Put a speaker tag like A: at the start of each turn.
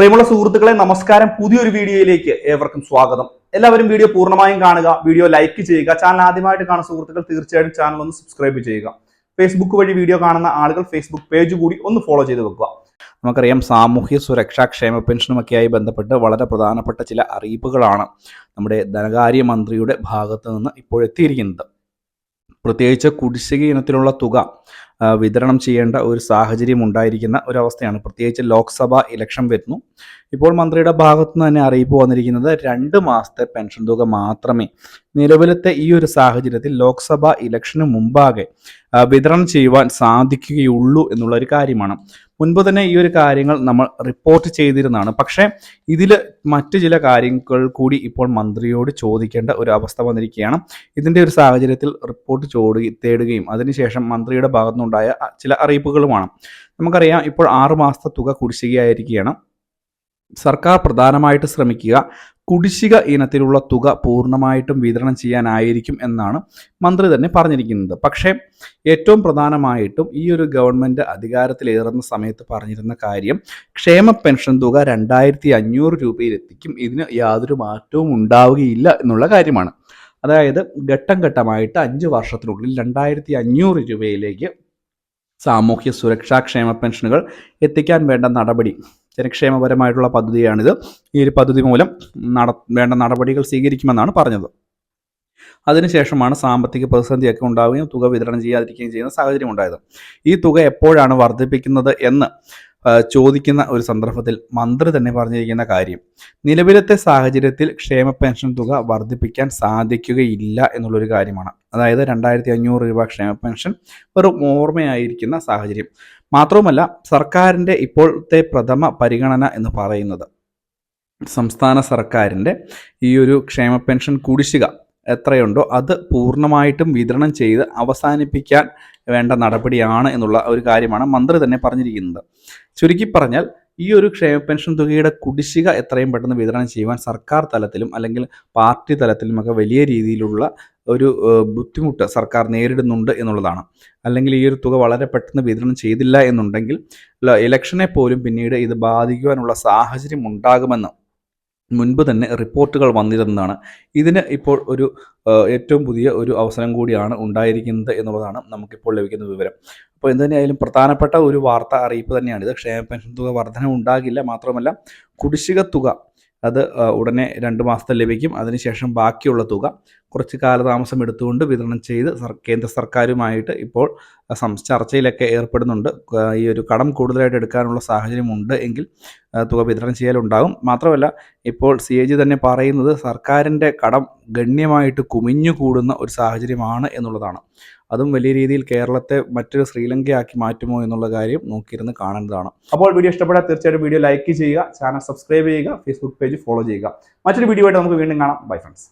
A: പ്രിയമുള്ള സുഹൃത്തുക്കളെ നമസ്കാരം. പുതിയൊരു വീഡിയോയിലേക്ക് ഏവർക്കും സ്വാഗതം. എല്ലാവരും വീഡിയോ പൂർണമായും കാണുക വീഡിയോ ലൈക്ക് ചെയ്യുക ചാനൽ ആദ്യമായിട്ട് കാണുന്ന സുഹൃത്തുക്കൾ തീർച്ചയായിട്ടും ചാനൽ ഒന്ന് സബ്സ്ക്രൈബ് ചെയ്യുക. ഫേസ്ബുക്ക് വഴി വീഡിയോ കാണുന്ന ആളുകൾ ഫേസ്ബുക്ക് പേജ് കൂടി ഒന്ന് ഫോളോ ചെയ്ത് വെക്കുക. നമുക്കറിയാം സാമൂഹ്യ സുരക്ഷാ ക്ഷേമ പെൻഷനുമൊക്കെയായി ബന്ധപ്പെട്ട് വളരെ പ്രധാനപ്പെട്ട ചില അറിയിപ്പുകളാണ് നമ്മുടെ ധനകാര്യ മന്ത്രിയുടെ ഭാഗത്ത് നിന്ന് ഇപ്പോൾ എത്തിയിരിക്കുന്നത് പ്രത്യേകിച്ച് കുടിശ്ശിക ഇനത്തിലുള്ള തുക വിതരണം ചെയ്യേണ്ട ഒരു സാഹചര്യം ഉണ്ടായിരിക്കുന്ന ഒരവസ്ഥയാണ്. പ്രത്യേകിച്ച് ലോക്സഭ ഇലക്ഷൻ വരുന്നു. ഇപ്പോൾ മന്ത്രിയുടെ ഭാഗത്തു നിന്ന് തന്നെ അറിയിപ്പ് വന്നിരിക്കുന്നത് രണ്ട് മാസത്തെ പെൻഷൻ തുക മാത്രമേ നിലവിലത്തെ ഈ ഒരു സാഹചര്യത്തിൽ ലോക്സഭ ഇലക്ഷന് മുമ്പാകെ വിതരണം ചെയ്യുവാൻ സാധിക്കുകയുള്ളൂ എന്നുള്ള ഒരു കാര്യമാണ്. മുൻപ് തന്നെ ഈ ഒരു കാര്യങ്ങൾ നമ്മൾ റിപ്പോർട്ട് ചെയ്തിരുന്നതാണ്. പക്ഷേ ഇതിൽ മറ്റ് ചില കാര്യങ്ങൾ കൂടി ഇപ്പോൾ മന്ത്രിയോട് ചോദിക്കേണ്ട ഒരു അവസ്ഥ വന്നിരിക്കുകയാണ്. ഇതിന്റെ ഒരു സാഹചര്യത്തിൽ റിപ്പോർട്ട് ചോടി തേടുകയും അതിനുശേഷം മന്ത്രിയുടെ ഭാഗത്തുനിന്നുണ്ടായ ചില അറിയിപ്പുകളുമാണ്. നമുക്കറിയാം ഇപ്പോൾ ആറുമാസത്തെ തുക കുടിശ്ശികയായിരിക്കുകയാണ്. സർക്കാർ പ്രധാനമായിട്ട് ശ്രമിക്കുക. കുടിശ്ശിക ഇനത്തിലുള്ള തുക പൂർണമായിട്ടും വിതരണം ചെയ്യാനായിരിക്കും എന്നാണ് മന്ത്രി തന്നെ പറഞ്ഞിരിക്കുന്നത്. പക്ഷേ ഏറ്റവും പ്രധാനമായിട്ടും ഈ ഒരു ഗവൺമെന്റ് അധികാരത്തിലേറുന്ന സമയത്ത് പറഞ്ഞിരുന്ന കാര്യം ക്ഷേമ പെൻഷൻ തുക രണ്ടായിരത്തി അഞ്ഞൂറ് രൂപയിലെത്തിക്കും. ഇതിന് യാതൊരു മാറ്റവും ഉണ്ടാവുകയില്ല എന്നുള്ള കാര്യമാണ്. അതായത് ഘട്ടം ഘട്ടമായിട്ട് അഞ്ച് വർഷത്തിനുള്ളിൽ രണ്ടായിരത്തി അഞ്ഞൂറ് രൂപയിലേക്ക് സാമൂഹ്യ സുരക്ഷാ ക്ഷേമ പെൻഷനുകൾ എത്തിക്കാൻ വേണ്ട നടപടി ജനക്ഷേമപരമായിട്ടുള്ള പദ്ധതിയാണിത്. ഈ ഒരു പദ്ധതി മൂലം നട വേണ്ട നടപടികൾ സ്വീകരിക്കുമെന്നാണ് പറഞ്ഞത്. അതിനുശേഷമാണ് സാമ്പത്തിക പ്രതിസന്ധിയൊക്കെ ഉണ്ടാവുകയും തുക വിതരണം ചെയ്യാതിരിക്കുകയും ചെയ്യുന്ന സാഹചര്യം ഉണ്ടായത്. ഈ തുക എപ്പോഴാണ് വർദ്ധിപ്പിക്കുന്നത് എന്ന് ചോദിക്കുന്ന ഒരു സന്ദർഭത്തിൽ മന്ത്രി തന്നെ പറഞ്ഞിരിക്കുന്ന കാര്യം നിലവിലത്തെ സാഹചര്യത്തിൽ ക്ഷേമ പെൻഷൻ തുക വർദ്ധിപ്പിക്കാൻ സാധിക്കുകയില്ല എന്നുള്ളൊരു കാര്യമാണ്. അതായത് രണ്ടായിരത്തി അഞ്ഞൂറ് രൂപ ക്ഷേമ പെൻഷൻ വെറും ഓർമ്മയായിരിക്കുന്ന സാഹചര്യം. മാത്രവുമല്ല സർക്കാരിന്റെ ഇപ്പോഴത്തെ പ്രഥമ പരിഗണന എന്ന് പറയുന്നത്. സംസ്ഥാന സർക്കാരിന്റെ ഈ ഒരു ക്ഷേമ പെൻഷൻ കുടിശ്ശിക എത്രയുണ്ടോ അത് പൂർണമായിട്ടും വിതരണം ചെയ്ത് അവസാനിപ്പിക്കാൻ വേണ്ട നടപടിയാണ് എന്നുള്ള ഒരു കാര്യമാണ് മന്ത്രി തന്നെ പറഞ്ഞിരിക്കുന്നത്. ചുരുക്കി പറഞ്ഞാൽ ഈ ഒരു ക്ഷേമ പെൻഷൻ തുകയുടെ കുടിശ്ശിക എത്രയും പെട്ടെന്ന് വിതരണം ചെയ്യുവാൻ സർക്കാർ തലത്തിലും അല്ലെങ്കിൽ പാർട്ടി തലത്തിലുമൊക്കെ വലിയ രീതിയിലുള്ള ഒരു ബുദ്ധിമുട്ട് സർക്കാർ നേരിടുന്നുണ്ട് എന്നുള്ളതാണ്. അല്ലെങ്കിൽ ഈ ഒരു തുക വളരെ പെട്ടെന്ന് വിതരണം ചെയ്തില്ല എന്നുണ്ടെങ്കിൽ ഇലക്ഷനെ പോലും പിന്നീട് ഇത് ബാധിക്കുവാനുള്ള സാഹചര്യം ഉണ്ടാകുമെന്ന് മുൻപ് തന്നെ റിപ്പോർട്ടുകൾ വന്നിരുന്നതാണ്. ഇതിന് ഇപ്പോൾ ഒരു ഏറ്റവും പുതിയ ഒരു അവസരം കൂടിയാണ് ഉണ്ടായിരിക്കുന്നത് എന്നുള്ളതാണ് നമുക്കിപ്പോൾ ലഭിക്കുന്ന വിവരം. അപ്പോൾ എന്തുതന്നെയായാലും പ്രധാനപ്പെട്ട ഒരു വാർത്ത അറിയിപ്പ് തന്നെയാണിത് ക്ഷേമ പെൻഷൻ തുക വർധന ഉണ്ടാകില്ല മാത്രമല്ല കുടിശ്ശിക തുക അത് ഉടനെ രണ്ട് മാസത്തെ ലഭിക്കും. അതിനുശേഷം ബാക്കിയുള്ള തുക കുറച്ച് കാലതാമസം എടുത്തുകൊണ്ട് വിതരണം ചെയ്ത് കേന്ദ്ര സർക്കാരുമായിട്ട് ഇപ്പോൾ സം ചർച്ചയിലൊക്കെ ഏർപ്പെടുന്നുണ്ട്. ഈ ഒരു കടം കൂടുതലായിട്ട് എടുക്കാനുള്ള സാഹചര്യമുണ്ട് എങ്കിൽ തുക വിതരണം ചെയ്യലുണ്ടാകും. മാത്രമല്ല ഇപ്പോൾ സി എ ജി തന്നെ പറയുന്നത് സർക്കാരിന്റെ കടം ഗണ്യമായിട്ട് കുമിഞ്ഞു കൂടുന്ന ഒരു സാഹചര്യമാണ് എന്നുള്ളതാണ്. അതും വലിയ രീതിയിൽ കേരളത്തെ മറ്റൊരു ശ്രീലങ്കയാക്കി മാറ്റുമോ എന്നുള്ള കാര്യം നോക്കിയിരുന്ന് കാണേണ്ടതാണ് അപ്പോൾ വീഡിയോ ഇഷ്ടപ്പെട്ടാൽ തീർച്ചയായിട്ടും വീഡിയോ ലൈക്ക് ചെയ്യുക ചാനൽ സബ്സ്ക്രൈബ് ചെയ്യുക ഫേസ്ബുക്ക് പേജ് ഫോളോ ചെയ്യുക. മറ്റൊരു വീഡിയോ ആയിട്ട് നമുക്ക് വീണ്ടും കാണാം. Bye friends.